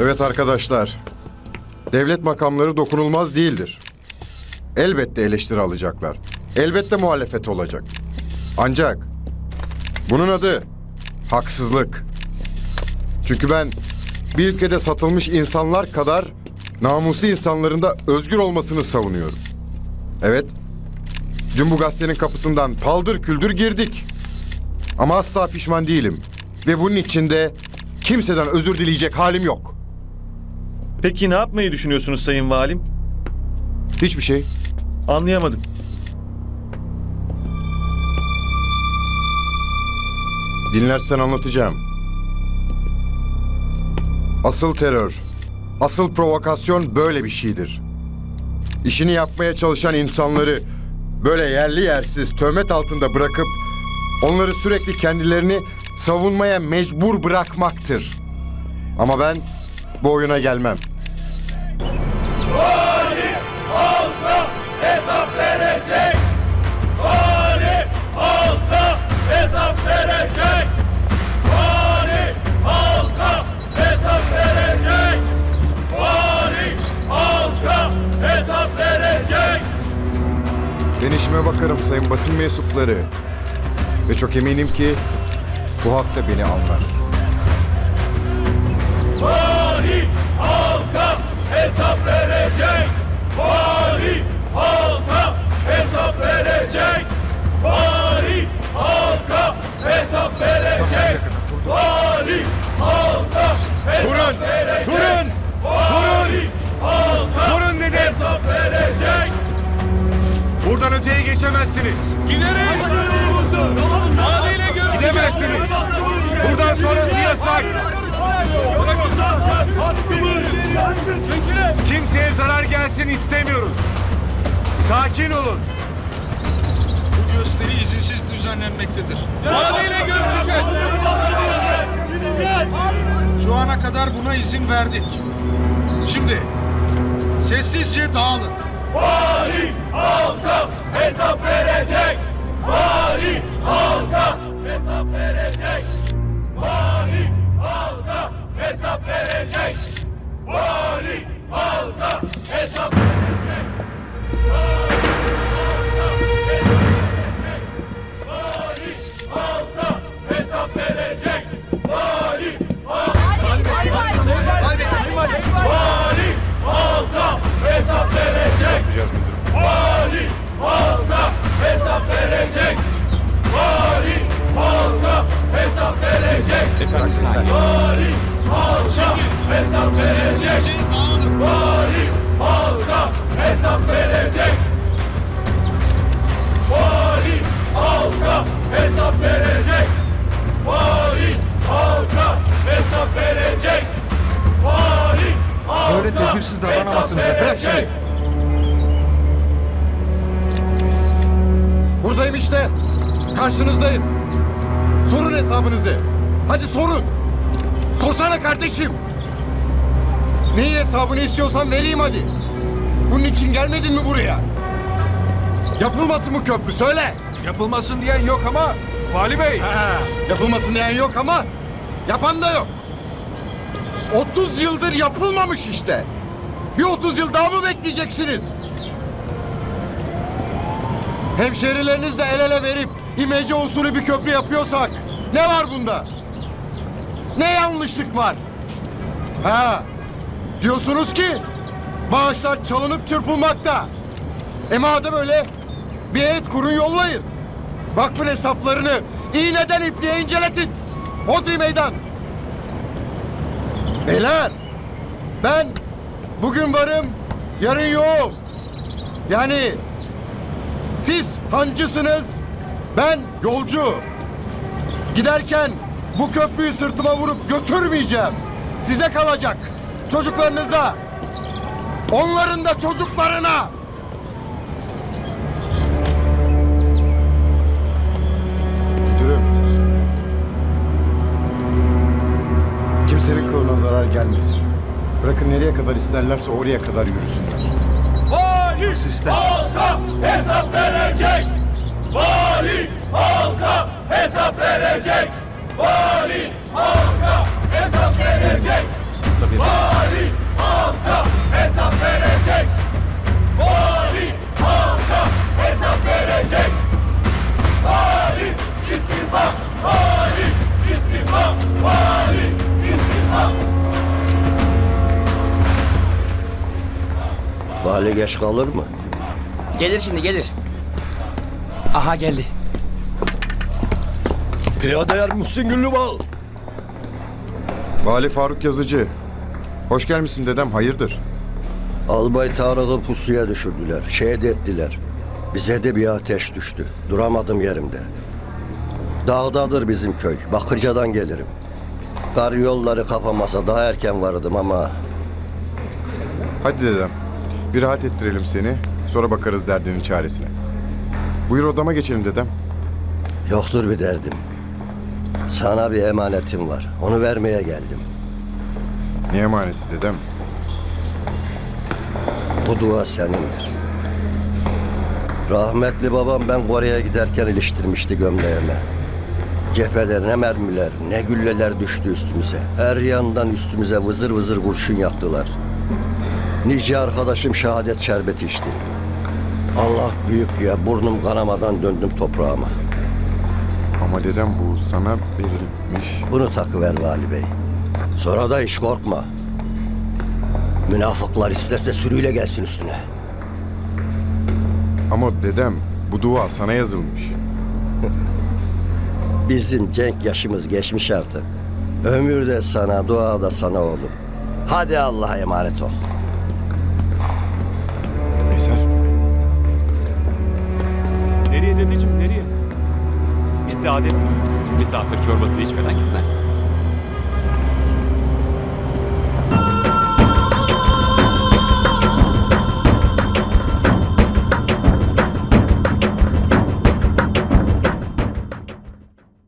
Evet arkadaşlar. Devlet makamları dokunulmaz değildir. Elbette eleştiri alacaklar. Elbette muhalefet olacak. Ancak bunun adı haksızlık. Çünkü ben bir ülkede satılmış insanlar kadar namuslu insanların da özgür olmasını savunuyorum. Evet. Dün bu gazetenin kapısından paldır küldür girdik. Ama asla pişman değilim. Ve bunun içinde kimseden özür dileyecek halim yok. Peki ne yapmayı düşünüyorsunuz Sayın Valim? Hiçbir şey. Anlayamadım. Dinlersen anlatacağım. Asıl terör, asıl provokasyon böyle bir şeydir. İşini yapmaya çalışan insanları böyle yerli yersiz töhmet altında bırakıp onları sürekli kendilerini savunmaya mecbur bırakmaktır. Ama ben bu oyuna gelmem. hesap verecek. Vali halka hesap verecek. Vali halka hesap verecek. Vali halka hesap verecek. Ben işime bakarım sayın basın mensupları. Ve çok eminim ki bu halk da beni anlar. Vali halka hesap verecek. Vali halka hesap verecek. Vali halka hesap verecek. Vali halka hesap verecek. Durun! Vali halka Durun dedim! hesap verecek. Buradan öteye geçemezsiniz. Gideriz. Valiyle görüşeceğiz. Gidemezsiniz. Buradan sonrası yasak. Kimseye gelsin istemiyoruz. Sakin olun. Bu gösteri izinsiz düzenlenmektedir. Valiyle görüşeceğiz. Şu ana kadar buna izin verdik. Şimdi sessizce dağılın. Vali halka hesap verecek. Vali halka hesap verecek. Vali verecek. Vali halka hesap verecek. Vali halka hesap verecek. Vali halka hesap verecek. Vali halka hesap verecek. Vali halka Böyle tedbirsiz davranamazsınız efendim. Bırak verecek. Buradayım işte. Karşınızdayım. Sorun hesabınızı. Hadi sorun. Sorsana kardeşim. Neyi hesabını istiyorsan vereyim hadi. Bunun için gelmedin mi buraya? Yapılmasın mı köprü söyle. Yapılmasın diyen yok ama Vali Bey. Ha, yapılmasın diyen yok ama yapan da yok. 30 yıldır yapılmamış işte. Bir 30 yıl daha mı bekleyeceksiniz? Hemşerilerinizle el ele verip imece usulü bir köprü yapıyorsak ne var bunda? Ne yanlışlık var? Ha, diyorsunuz ki bağışlar çalınıp çırpılmakta. E madem öyle bir heyet kurun yollayın. Vakfın hesaplarını iğneden ipliğe inceletin. Hodri meydan. Beyler, ben bugün varım, yarın yoğum. Yani siz hancısınız, ben yolcu. Giderken bu köprüyü sırtıma vurup götürmeyeceğim. Size kalacak, çocuklarınıza. Onların da çocuklarına. Müdürüm. Kimsenin kılına zarar gelmesin. Bırakın nereye kadar isterlerse oraya kadar yürüsünler. Vali halka hesap verecek. Vali halka hesap verecek. Vali halka hesap verecek. Vali halka hesap verecek. Vali halka hesap verecek. Vali istifa, vali istifa, vali istifa. Vali geç kalır mı? Gelir şimdi gelir. Aha geldi. Piyade yer misin Güllübal? Vali Faruk Yazıcı. Hoş gelmişsin dedem hayırdır? Albay Tarık'ı pusuya düşürdüler. Şehit ettiler. Bize de bir ateş düştü. Duramadım yerimde. Dağdadır bizim köy. Bakırca'dan gelirim. Kar yolları kapamasa daha erken vardım ama Hadi dedem. Bir rahat ettirelim seni. Sonra bakarız derdinin çaresine. Buyur odama geçelim dedem. yoktur bir derdim. Sana bir emanetim var. Onu vermeye geldim. Ne emaneti dedem? Bu dua senindir. Rahmetli babam ben Kore'ye giderken iliştirmişti gömleğime. Cepheden ne mermiler, ne gülleler düştü üstümüze. Her yandan üstümüze vızır vızır kurşun yaktılar. Nice arkadaşım şehadet şerbeti içti. Allah büyük ya burnum kanamadan döndüm toprağıma. Ama dedem bu sana verilmiş. Bunu takıver Vali Bey. Sonra da hiç korkma. Münafıklar isterse sürüyle gelsin üstüne. Ama dedem bu dua sana yazılmış. Bizim cenk yaşımız geçmiş artık. Ömür de sana, dua da sana oğlum. Hadi Allah'a emanet ol. Veysel. Nereye dedeciğim nereye? Bizde adettir. Misafir çorbasını içmeden gitmez.